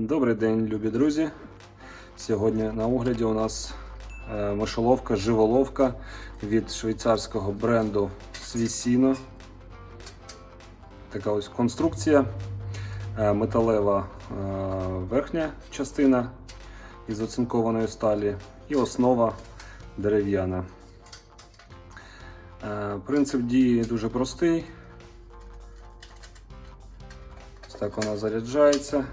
Добрий день, любі друзі. Сьогодні на огляді у нас е, мишоловка, живоловка від швейцарського бренду Свісіно. Така ось конструкція. Е, Металева е, верхня частина із оцинкованої сталі і основа дерев'яна. Принцип дії дуже простий. Ось так вона заряджається.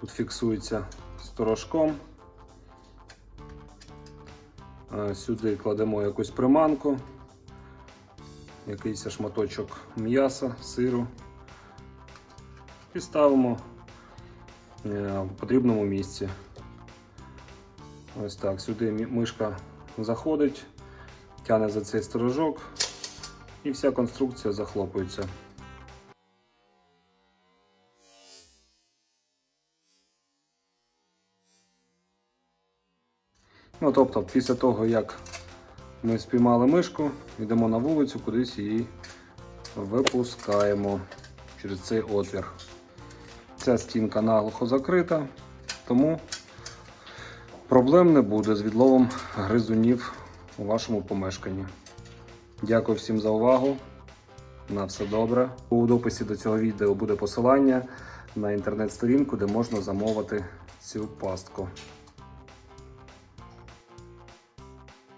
Тут фіксується сторожком. Е, Сюди кладемо якусь приманку, якийсь шматочок м'яса, сиру і ставимо е, в потрібному місці. Ось так, сюди мишка заходить, тягне за цей сторожок і вся конструкція захлопується. Ну, тобто, після того, як ми спіймали мишку, йдемо на вулицю, кудись її випускаємо через цей отвір. Ця стінка наглухо закрита, тому проблем не буде з відловом гризунів у вашому помешканні. Дякую всім за увагу. На все добре. У дописі до цього відео буде посилання на інтернет-сторінку, де можна замовити цю пастку.